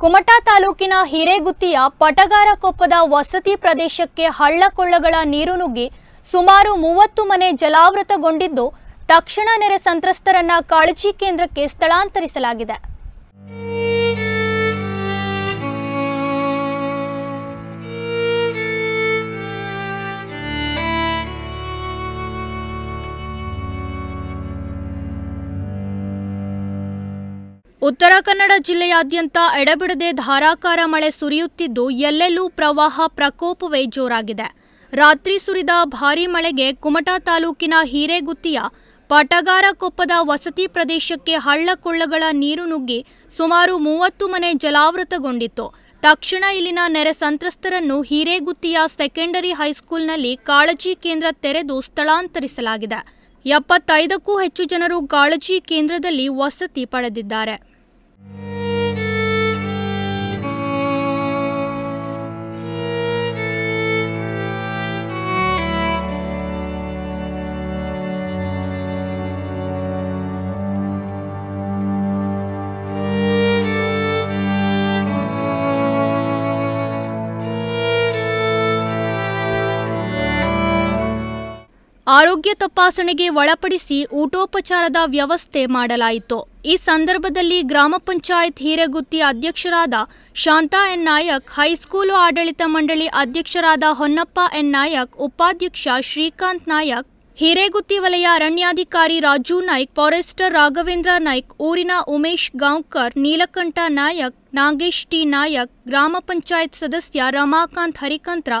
ಕುಮಟಾ ತಾಲೂಕಿನ ಹಿರೇಗುತ್ತಿಯ ಪಟಗಾರಕೊಪ್ಪದ ವಸತಿ ಪ್ರದೇಶಕ್ಕೆ ಹಳ್ಳಕೊಳ್ಳಗಳ ನೀರು ನುಗ್ಗಿ ಸುಮಾರು ಮೂವತ್ತು ಮನೆ ಜಲಾವೃತಗೊಂಡಿದ್ದು, ತಕ್ಷಣ ನೆರೆ ಸಂತ್ರಸ್ತರನ್ನ ಕಾಳಜಿ ಕೇಂದ್ರಕ್ಕೆ ಸ್ಥಳಾಂತರಿಸಲಾಗಿದೆ. ಉತ್ತರ ಕನ್ನಡ ಜಿಲ್ಲೆಯಾದ್ಯಂತ ಎಡಬಿಡದೆ ಧಾರಾಕಾರ ಮಳೆ ಸುರಿಯುತ್ತಿದ್ದು ಎಲ್ಲೆಲ್ಲೂ ಪ್ರವಾಹ ಪ್ರಕೋಪವೇ ಜೋರಾಗಿದೆ. ರಾತ್ರಿ ಸುರಿದ ಭಾರೀ ಮಳೆಗೆ ಕುಮಟಾ ತಾಲೂಕಿನ ಹಿರೇಗುತ್ತಿಯ ಪಟಗಾರಕೊಪ್ಪದ ವಸತಿ ಪ್ರದೇಶಕ್ಕೆ ಹಳ್ಳಕೊಳ್ಳಗಳ ನೀರು ನುಗ್ಗಿ ಸುಮಾರು ಮೂವತ್ತು ಮನೆ ಜಲಾವೃತಗೊಂಡಿತ್ತು. ತಕ್ಷಣ ಇಲ್ಲಿನ ನೆರೆ ಸಂತ್ರಸ್ತರನ್ನು ಹಿರೇಗುತ್ತಿಯ ಸೆಕೆಂಡರಿ ಹೈಸ್ಕೂಲ್ನಲ್ಲಿ ಕಾಳಜಿ ಕೇಂದ್ರ ತೆರೆದು ಸ್ಥಳಾಂತರಿಸಲಾಗಿದೆ. ಎಪ್ಪತ್ತೈದಕ್ಕೂ ಹೆಚ್ಚು ಜನರು ಕಾಳಜಿ ಕೇಂದ್ರದಲ್ಲಿ ವಸತಿ ಪಡೆದಿದ್ದಾರೆ. ಆರೋಗ್ಯ ತಪಾಸಣೆಗೆ ಒಳಪಡಿಸಿ ಊಟೋಪಚಾರದ ವ್ಯವಸ್ಥೆ ಮಾಡಲಾಯಿತು. ಈ ಸಂದರ್ಭದಲ್ಲಿ ಗ್ರಾಮ ಪಂಚಾಯತ್ ಹಿರೇಗುತ್ತಿ ಅಧ್ಯಕ್ಷರಾದ ಶಾಂತಾ ಎನ್ ನಾಯಕ್, ಹೈಸ್ಕೂಲು ಆಡಳಿತ ಮಂಡಳಿ ಅಧ್ಯಕ್ಷರಾದ ಹೊನ್ನಪ್ಪ ಎನ್ ನಾಯಕ್, ಉಪಾಧ್ಯಕ್ಷ ಶ್ರೀಕಾಂತ್ ನಾಯಕ್, ಹಿರೇಗುತ್ತಿ ವಲಯ ಅರಣ್ಯಾಧಿಕಾರಿ ರಾಜು ನಾಯ್ಕ್, ಫಾರೆಸ್ಟರ್ ರಾಘವೇಂದ್ರ ನಾಯ್ಕ್, ಊರಿನ ಉಮೇಶ್ ಗಾಂವ್ಕರ್, ನೀಲಕಂಠ ನಾಯಕ್, ನಾಗೇಶ್ ಟಿ ನಾಯಕ್, ಗ್ರಾಮ ಪಂಚಾಯತ್ ಸದಸ್ಯ ರಮಾಕಾಂತ್ ಹರಿಕಂತ್ರ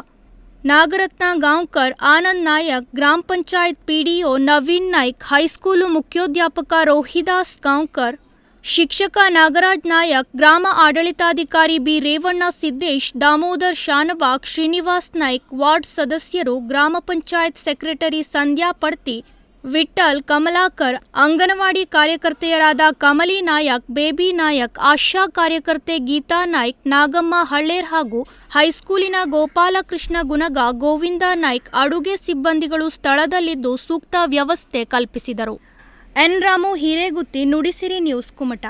ನಾಗರತ್ನ ಗಾಂವ್ಕರ್ ಆನಂದ್ ನಾಯಕ್ ಗ್ರಾಮ panchayat PDO Naveen Naik high school ಮುಖ್ಯೋಧ್ಯಾಪಕ Rohidas Gaonkar, ಶಿಕ್ಷಕ ನಾಗರಾಜ್ ನಾಯಕ್, ಗ್ರಾಮ ಆಡಳಿತಾಧಿಕಾರಿ ಬಿ ರೇವಣ್ಣ ಸಿದ್ದೇಶ್, ದಾಮೋದರ್ ಶಾನಬಾಗ್ ಶ್ರೀನಿವಾಸ್ ನಾಯ್ಕ್ ವಾರ್ಡ್ ಸದಸ್ಯರು, ಗ್ರಾಮ ಪಂಚಾಯತ್ ಸೆಕ್ರೆಟರಿ ಸಂಧ್ಯಾ ಪಡ್ತಿ ವಿಠ್ಠಲ್, ಕಮಲಾಕರ್, ಅಂಗನವಾಡಿ ಕಾರ್ಯಕರ್ತೆಯರಾದ ಕಮಲಿ ನಾಯಕ್, ಬೇಬಿ ನಾಯಕ್, ಆಶಾ ಕಾರ್ಯಕರ್ತೆ ಗೀತಾ ನಾಯ್ಕ್, ನಾಗಮ್ಮ ಹಳ್ಳೇರ್ ಹಾಗೂ ಹೈಸ್ಕೂಲಿನ ಗೋಪಾಲಕೃಷ್ಣ ಗುಣಗ ಗೋವಿಂದ ನಾಯ್ಕ್ ಅಡುಗೆ ಸಿಬ್ಬಂದಿಗಳು ಸ್ಥಳದಲ್ಲಿದ್ದು ಸೂಕ್ತ ವ್ಯವಸ್ಥೆ ಕಲ್ಪಿಸಿದರು. N Ramu Hiregutti, Nudisiri news, Kumta.